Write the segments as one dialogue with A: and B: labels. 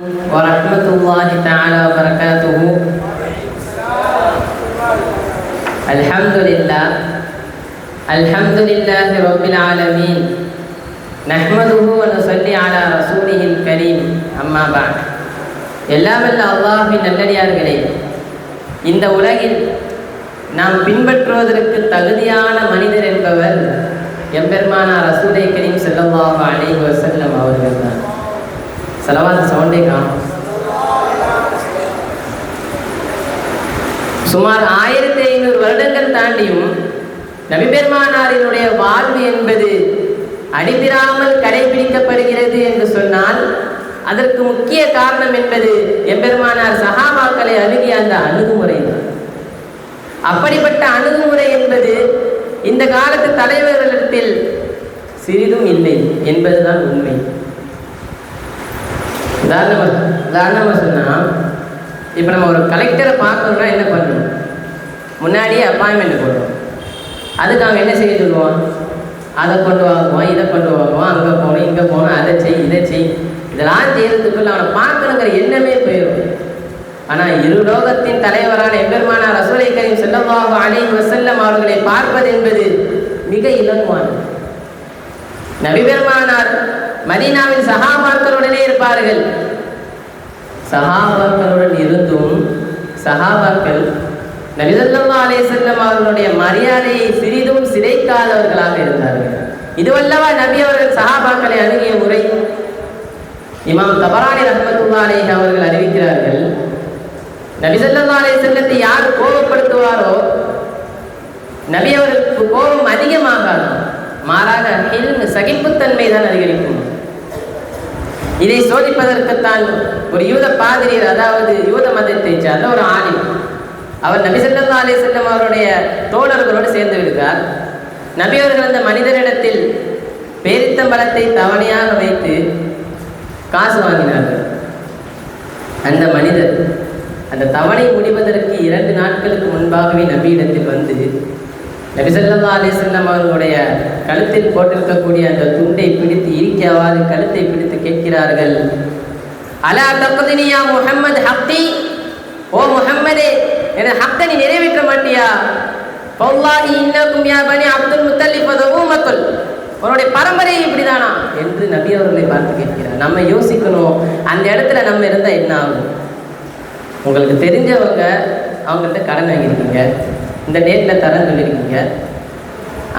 A: ورحمة الله تعالى وبركاته الحمد لله الحمد لله رب العالمين نحمده ونصلي على رسوله الكريم أما بعد எல்லாம் வல்ல அல்லாஹின் நல்லடியார்களே இந்த உலகில் நாம் பின்பற்றுவதற்கு தகுதியான மனிதர் என்பவர் எம்பெருமானா ரசூலை கரீம் ஸல்லல்லாஹு அலைஹி வஸல்லம் அவர்கள் தான் செலவாத சவுண்டே காணும். சுமார் ஆயிரத்தி ஐநூறு வருடங்கள் தாண்டியும் நபிபெருமானாரினுடைய வாழ்வு என்பது அடிபிராமல் கடைபிடிக்கப்படுகிறது என்று சொன்னால் அதற்கு முக்கிய காரணம் என்பது எம்பெருமானார் சகாபாக்களை அணுகிய அந்த அணுகுமுறை தான். அப்படிப்பட்ட அணுகுமுறை என்பது இந்த காலத்து தலைவர்களிடத்தில் சிறிதும் இல்லை என்பதுதான் உண்மை. உதாரணமாக உதாரணமாக சொன்னால் இப்போ நம்ம ஒரு கலெக்டரை பார்க்கணும்னா என்ன பண்ணணும்? முன்னாடியே அப்பாயின்மெண்ட் போடுவோம் அதுக்கு அவங்க என்ன செய்ய சொல்லுவான்? அதை கொண்டு வாங்குவோம் இதை கொண்டு வாங்குவோம் அங்கே போகணும் இங்கே போகணும் அதை செய் இதை செய். இதெல்லாம் செய்யறதுக்குள்ள அவனை பார்க்கணுங்கிற எண்ணமே போயிடும் ஆனால் இரு லோகத்தின் தலைவரான எம்பெருமானா ரசூலை கரீம் செல்லமாக அலைஹி வசல்லம் அவர்களை பார்ப்பது என்பது மிக இலகுவானது. நபிபெருமானார் மதீனாவில் சகாபாக்களுடனே இருப்பார்கள். சகாபாக்களுடன் இருந்தும் சகாபாக்கள் நபிசல்லா அலே செல்லம் அவர்களுடைய மரியாதையை சிறிதும் சிதைக்காதவர்களாக இருந்தார்கள். இதுவல்லவா நபி அவர்கள் சகாபாக்களை அணுகிய முறை இமாம் தபரானி ரஹமத்துல்லாலே அவர்கள் அறிவிக்கிறார்கள் நபிசல்லா அலே செல்லத்தை யார் கோபப்படுத்துவாரோ நபி அவர்களுக்கு கோபம் அதிகமாகாது. மாறாக சகிப்புத்தன்மை தான் அதிகரிக்கும். இதை சோதிப்பதற்குத்தான் ஒரு யூத பாதிரியர் அதாவது யூத மதத்தை சார்ந்த ஒரு ஆணி. அவர் நபி சல்லா அலி செல்லம் அவருடைய தோழர்களோடு சேர்ந்து விடுகிறார். நபி அவர்கள் அந்த மனிதனிடத்தில் பேரித்தம்பலத்தை தவணையாக வைத்து காசு வாங்கினார்கள். அந்த மனிதர் அந்த தவணை முடிவதற்கு இரண்டு நாட்களுக்கு முன்பாகவே நபியிடத்தில் வந்து நபிசல்லா அலிசல்லம் அவர்களுடைய கழுத்தில் போட்டிருக்கக்கூடிய அந்த துண்டை பிடித்து இரிக்காவாது கழுத்தை பிடித்து கேட்கிறார்கள். அலா தப்பதினியா முகம்மது ஹப்தி ஓ முஹம்மதே என ஹப்தை நீ நிறைவேற்ற மாட்டியா? பௌல்லாஹி இன்னக்கும் யா பனி அப்துல் முத்தல்லிப் மக்கள் உன்னுடைய பரம்பரை இப்படிதானா? என்று நபி அவர்களை பார்த்து கேட்கிறார். நம்ம யோசிக்கணும் அந்த இடத்துல நம்ம இருந்தால் என்ன ஆகும்? உங்களுக்கு தெரிஞ்சவங்க அவங்கள்ட்ட கடன் வாங்கியிருக்கீங்க இந்த டேட்டில் தரேன்னு சொல்லியிருக்கீங்க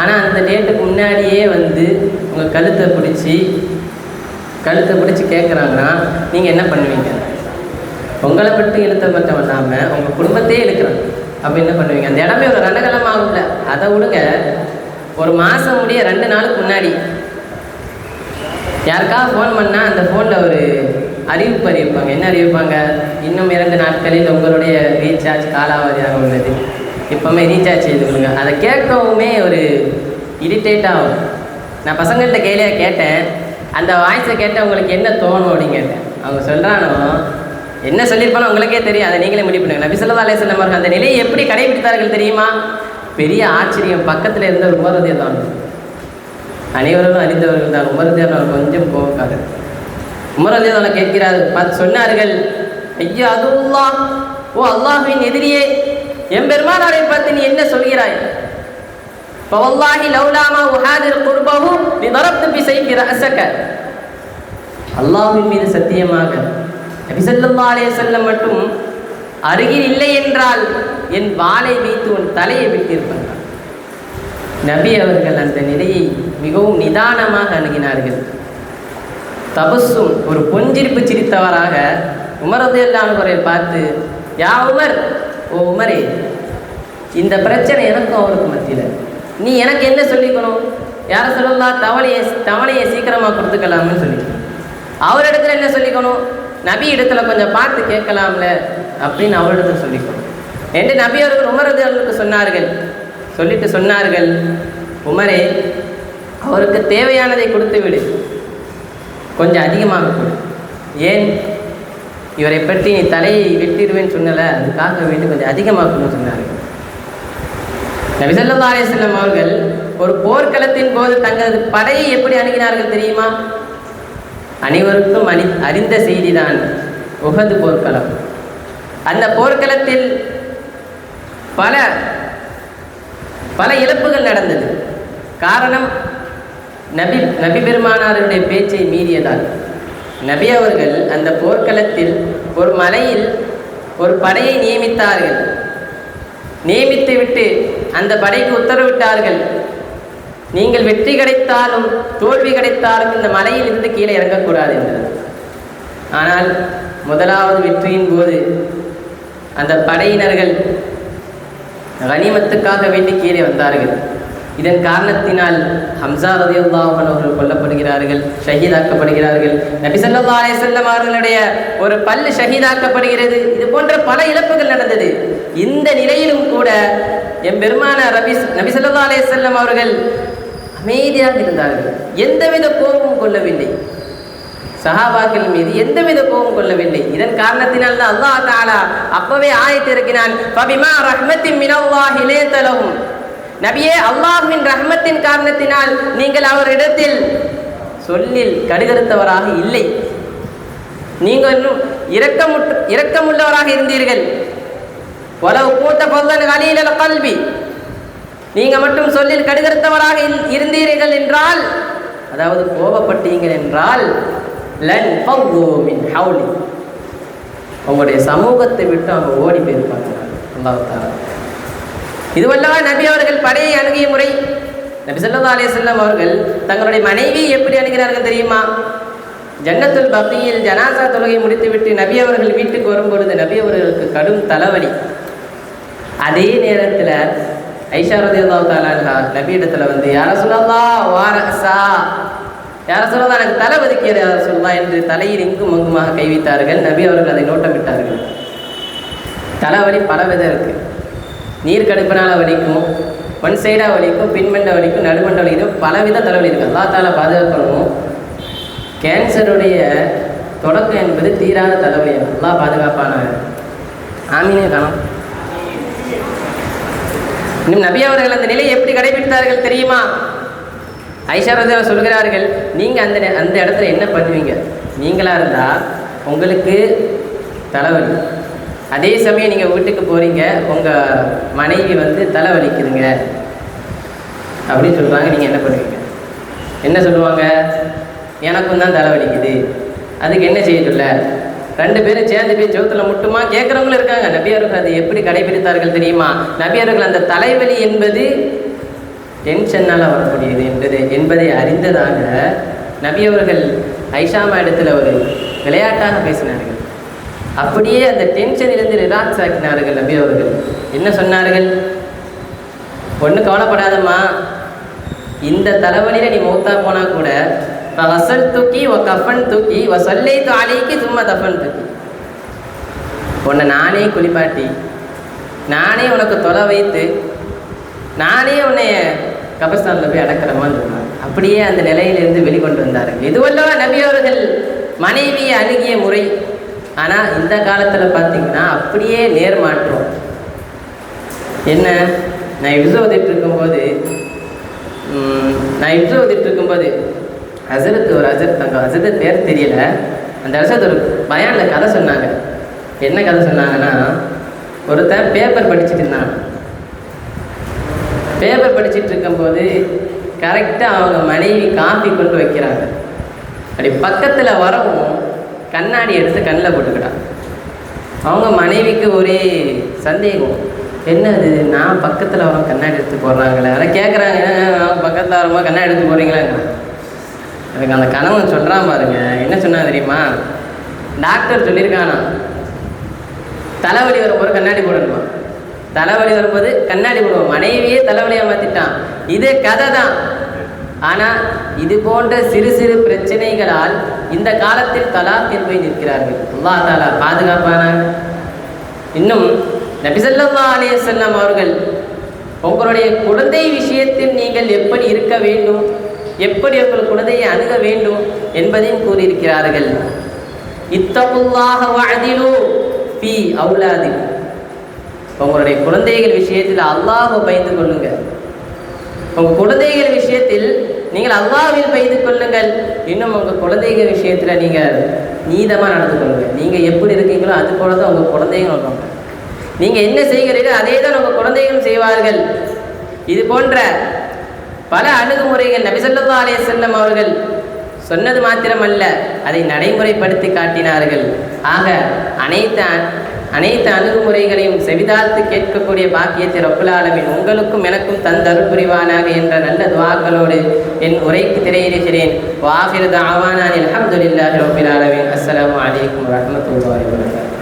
A: ஆனால் அந்த டேட்டுக்கு முன்னாடியே வந்து உங்கள் கழுத்தை பிடிச்சி கழுத்தை பிடிச்சி கேட்குறாங்கன்னா நீங்கள் என்ன பண்ணுவீங்க? உங்களை மட்டும் இழுத்த மட்டும் இல்லாமல் உங்கள் குடும்பத்தையே இழுக்கிறாங்க அப்போ என்ன பண்ணுவீங்க? அந்த இடமே ஒரு ரணகலமாகும்ல அதை விடுங்க. ஒரு மாதம் முடிய ரெண்டு நாளுக்கு முன்னாடி. யாருக்காவது ஃபோன் பண்ணால் அந்த ஃபோனில் ஒரு அறிவிப்பு அறிவிப்பாங்க. என்ன அறிவிப்பாங்க? இன்னும் இரண்டு நாட்களில் உங்களுடைய ரீசார்ஜ் காலாவதியாக உள்ளது. இப்போவுமே ரீசார்ஜ் செய்து கொடுங்க அதை கேட்கவுமே ஒரு இரிட்டேட் ஆகும் நான் பசங்கள்கிட்ட கையிலே கேட்டேன். அந்த வாய்ஸை கேட்டு உங்களுக்கு என்ன தோணும் அப்படின்னு கேட்டேன். அவங்க சொல்கிறானோ என்ன சொல்லியிருப்பானோ உங்களுக்கே தெரியும். அதை நீங்களே முடிவு பண்ணுங்க. நபி சொல்லா அலே சொல்லம் அந்த நிலையை எப்படி கடைபிடித்தார்கள் தெரியுமா? பெரிய ஆச்சரியம். பக்கத்தில் இருந்த உமரதே தான் அனைவரும் அறிந்தவர்கள் தான். உமரதே அவர் கொஞ்சம் கோவக்காரர் உமரதே தான் கேட்கிறார். பார்த்து சொன்னார்கள் ஐயா அதுல்லா ஓ அல்லாஹின் எதிரியே. என் பெருமானாரை பார்த்து நீ என்ன சொல்கிறாய்? பவல்லாஹி லௌலாமா உஹாதிர் குர்பஹு நீ தரப்து பி செய்கிற அசக்க அல்லாஹ்வின் மீது சத்தியமாக நபி ஸல்லல்லாஹு அலைஹி வஸல்லம் மட்டும் அருகில் இல்லை என்றால் என் வாளை வைத்து உன் தலையை விட்டிருப்பாங்க நபி அவர்கள் அந்த நிலையை மிகவும் நிதானமாக அணுகினார்கள். தபஸும் ஒரு பொஞ்சிரிப்பு சிரித்தவராக உமரது எல்லாம் குறை பார்த்து யா உமர் ஓ உமரே இந்த பிரச்சனை எனக்கும் அவருக்கு மத்தியில். நீ எனக்கு என்ன சொல்லிக்கணும்? யாரை சொல்லலாம் தவளையை தவணையை சீக்கிரமாக கொடுத்துக்கலாம்னு சொல்லிக்கணும் அவரிடத்துல என்ன சொல்லிக்கணும்? நபி இடத்துல கொஞ்சம் பார்த்து கேட்கலாம்ல அப்படின்னு அவரிடத்துல சொல்லிக்கணும். என்று நபி அவர்கள் உமரது அவர்களுக்கு சொன்னார்கள். சொல்லிட்டு சொன்னார்கள் உமரே அவருக்கு தேவையானதை கொடுத்து விடு. கொஞ்சம் அதிகமாக கொடு. ஏன் இவரை பற்றி நீ தலையை வெட்டிடுவேன்னு சொன்னல அதுக்காக வேண்டி கொஞ்சம் அதிகமாக்கணும்னு சொன்னார்கள் நபிசல்லா அலிஸ்லாம் அவர்கள் ஒரு போர்க்களத்தின் போது தங்களது படையை எப்படி அணுகினார்கள் தெரியுமா? அனைவருக்கும் அணி அறிந்த செய்திதான் உகது போர்க்களம். அந்த போர்க்களத்தில் பல பல இழப்புகள் நடந்தது. காரணம் நபி நபி பெருமானாருடைய பேச்சை மீறியதால். நபி அவர்கள் அந்த போர்க்களத்தில் ஒரு மலையில் ஒரு படையை நியமித்தார்கள். நியமித்து விட்டு அந்த படைக்கு உத்தரவிட்டார்கள். நீங்கள் வெற்றி கிடைத்தாலும் தோல்வி கிடைத்தாலும் இந்த மலையில் இருந்து கீழே இறங்கக்கூடாது என்றார் ஆனால் முதலாவது வெற்றியின் போது அந்த படையினர்கள் கனிமத்துக்காக வேண்டி கீழே வந்தார்கள். இதன் காரணத்தினால் ஹம்சா ரதியுல்லாஹன் அவர்கள் கொல்லப்படுகிறார்கள் ஷஹீதாக்கப்படுகிறார்கள். நபி ஸல்லல்லாஹு அலைஹி அவர்களுடைய ஒரு பல்லு ஷஹீதாக்கப்படுகிறது. இது போன்ற பல இழப்புகள் நடந்தது. இந்த நிலையிலும் கூட என் பெருமான ரபி நபி ஸல்லல்லாஹு அலைஹி அவர்கள் அமைதியாக இருந்தார்கள். எந்தவித கோபமும் கொள்ளவில்லை. சஹாபாக்கள் மீது எந்தவித கோபம் கொள்ளவில்லை. இதன் காரணத்தினால் தான் அல்லாஹ் தாலா அப்பவே ஆயத்திருக்கிறான் நபியே அல்லாஹ்வின் ரஹ்மத்தின் காரணத்தினால் நீங்கள் அவரிடத்தில் சொல்லில் கடுகருத்தவராக இல்லை. நீங்கள் இன்னும் இரக்கமுற்ற இரக்கமுள்ளவராக இருந்தீர்கள். உலவு கூட்ட பொருள் கலீல கல்வி நீங்கள் மட்டும் சொல்லில் கடுகருத்தவராக இருந்தீர்கள் என்றால் அதாவது கோபப்பட்டீங்கள் என்றால் லன் மின் ஹவுலி. உங்களுடைய சமூகத்தை விட்டு அவங்க ஓடி போயிருப்பாங்க. அல்லாஹ் தாலா. இதுவல்லவா நபி அவர்கள் படையை அணுகிய முறை. நபி சொல்லா அலே செல்லம் அவர்கள் தங்களுடைய மனைவி எப்படி அணுகிறார்கள் தெரியுமா? ஜன்னத்துல் பக்தியில் ஜனாசா தொழுகை முடித்துவிட்டு நபி அவர்கள் வீட்டுக்கு வரும்பொழுது நபி அவர்களுக்கு கடும் தலைவலி. அதே நேரத்தில் ஐஷா ரதியல்லாஹு தஆலா நபி இடத்துல வந்து யார சொல்லா வாரசா யார சொல்லா எனக்கு தலை வதுக்கியது யார சொல்லலாம் என்று தலையில் இங்கும் அங்குமாக கைவித்தார்கள் நபி அவர்கள் அதை நோட்டமிட்டார்கள். தலைவலி பல விதம் இருக்குது நீர் கடுப்பினால் வலிக்கும் ஒன் சைடாக வலிக்கும் பின்மண்ட வலிக்கும் நடுமண்ட வலிக்கும் பலவித தலைவலி இருக்குது அல்லா தால பாதுகாக்கணும். கேன்சருடைய தொடக்கம் என்பது தீராத தலைவலி அல்லா பாதுகாப்பான ஆமீனே காணும் இன்னும் நபி அவர்கள் அந்த நிலையை எப்படி கடைபிடித்தார்கள் தெரியுமா? ஐஷா சொல்கிறார்கள் நீங்கள் அந்த அந்த இடத்துல என்ன பண்ணுவீங்க? நீங்களாக இருந்தால் உங்களுக்கு தலைவலி. அதே சமயம் நீங்கள் வீட்டுக்கு போகிறீங்க உங்கள் மனைவி வந்து தலை வலிக்குதுங்க அப்படின்னு சொல்கிறாங்க நீங்கள் என்ன பண்ணுவீங்க? என்ன சொல்லுவாங்க? எனக்கும் தான் தலை வலிக்குது அதுக்கு என்ன செய்ய சொல்ல? ரெண்டு பேரும் சேர்ந்து போய் ஜோத்தில் முட்டுமா? கேட்குறவங்களும் இருக்காங்க. நபியர்கள் அதை எப்படி கடைபிடித்தார்கள் தெரியுமா? நபியர்கள் அந்த தலைவலி என்பது டென்ஷன்னால் வரக்கூடியது என்பது என்பதை அறிந்ததாக நபியவர்கள் ஐஷாமா இடத்துல ஒரு விளையாட்டாக பேசினார்கள். அப்படியே அந்த டென்ஷனிலிருந்து ரிலாக்ஸ் ஆக்கினார்கள் நபி அவர்கள். என்ன சொன்னார்கள்? ஒன்றும் கவலைப்படாதம்மா. இந்த தலைவலியில் நீ மௌத்தா போனால் கூட வசல் தூக்கி ஒ கஃபன் தூக்கி ஒ சொல்லை தாலிக்கு சும்மா தஃபன் தூக்கி. உன்னை நானே குளிப்பாட்டி நானே உனக்கு தொலை வைத்து நானே உன்னை கபஸ்தானில் போய் அடக்கிறமான்னு சொன்னாங்க அப்படியே அந்த நிலையிலிருந்து வெளிக்கொண்டு வந்தார்கள். இதுவல்லவா நபி அவர்கள் மனைவியை அணுகிய முறை ஆனால் இந்த காலத்தில் பார்த்தீங்கன்னா அப்படியே நேர் மாற்றம் என்ன? நான் இப்சு ஓதிட்டு இருக்கும்போது நான் இப்சு ஓதிட்டு இருக்கும்போது ஹசரத் ஒரு ஹசரத் தங்க ஹசரத் பேர் தெரியல. அந்த ஹசரத் ஒரு பயானில் கதை சொன்னாங்க. என்ன கதை சொன்னாங்கன்னா ஒருத்தன் பேப்பர் படிச்சுட்டு இருந்தான். பேப்பர் படிச்சுட்டு இருக்கும்போது கரெக்டாக அவங்க மனைவி காஃபி கொண்டு வைக்கிறாங்க. அப்படி பக்கத்தில் வரவும் கண்ணாடி எடுத்து கண்ணில் போட்டுக்கிட்டான் அவங்க மனைவிக்கு ஒரே சந்தேகம். என்னது நான் பக்கத்தில் வரோம் கண்ணாடி எடுத்து போடுறாங்களே? அதை கேட்குறாங்க பக்கத்தில் வரும்போது கண்ணாடி எடுத்து போடுறீங்களாங்க? எனக்கு அந்த கணவன் சொல்கிறான் பாருங்க. என்ன சொன்னா தெரியுமா? டாக்டர் சொல்லியிருக்கானா தலைவலி வரும்போது கண்ணாடி போடணுமா? தலைவலி வரும்போது கண்ணாடி போடுவோம். மனைவியே தலைவலியாக மாற்றிட்டான் இது கதை தான். ஆனால் இது போன்ற சிறு சிறு பிரச்சனைகளால் இந்த காலத்தில் தலாக்கில் போய் நிற்கிறார்கள். அல்லாஹ் தாலா பாதுகாப்பான. இன்னும் நபிசல்லா அலையசல்லாம் அவர்கள் உங்களுடைய குழந்தை விஷயத்தில் நீங்கள் எப்படி இருக்க வேண்டும் எப்படி உங்கள் குழந்தையை அணுக வேண்டும் என்பதையும் கூறியிருக்கிறார்கள். இத்தகுல்லாக வாழ்திலோ பி அவுலாதி உங்களுடைய குழந்தைகள் விஷயத்தில் அல்லாஹ் பயந்து கொள்ளுங்க. உங்கள் குழந்தைகள் விஷயத்தில் நீங்கள் அல்லாவில் பெய்து கொள்ளுங்கள். இன்னும் உங்கள் குழந்தைங்க விஷயத்தில் நீங்கள் நீதமாக நடந்து கொள்ளுங்கள் நீங்கள் எப்படி இருக்கீங்களோ அது போல தான் உங்கள் குழந்தைங்க இருப்பாங்க. நீங்கள் என்ன செய்கிறீர்களோ அதே தான் உங்கள் குழந்தைகளும் செய்வார்கள். இது போன்ற பல அணுகுமுறைகள் நபிசல்லா அலைய செல்லம் அவர்கள் சொன்னது மாத்திரமல்ல அதை நடைமுறைப்படுத்தி காட்டினார்கள். ஆக அனைத்து அனைத்து அணுகுமுறைகளையும் செவிதாழ்த்து கேட்கக்கூடிய பாக்கியத்தை ரப்புல் உங்களுக்கும் எனக்கும் தந்தருள் புரிவானாக என்ற நல்ல துவாக்களோடு என் உரைக்கு திரையிடுகிறேன். வாஹிர் ஆவானானில் அஹமதுல்லாஹி ரப்பில் அஸ்லாம் வலைக்கம் அலைக்கும் வரஹ்மத்துல்லாஹி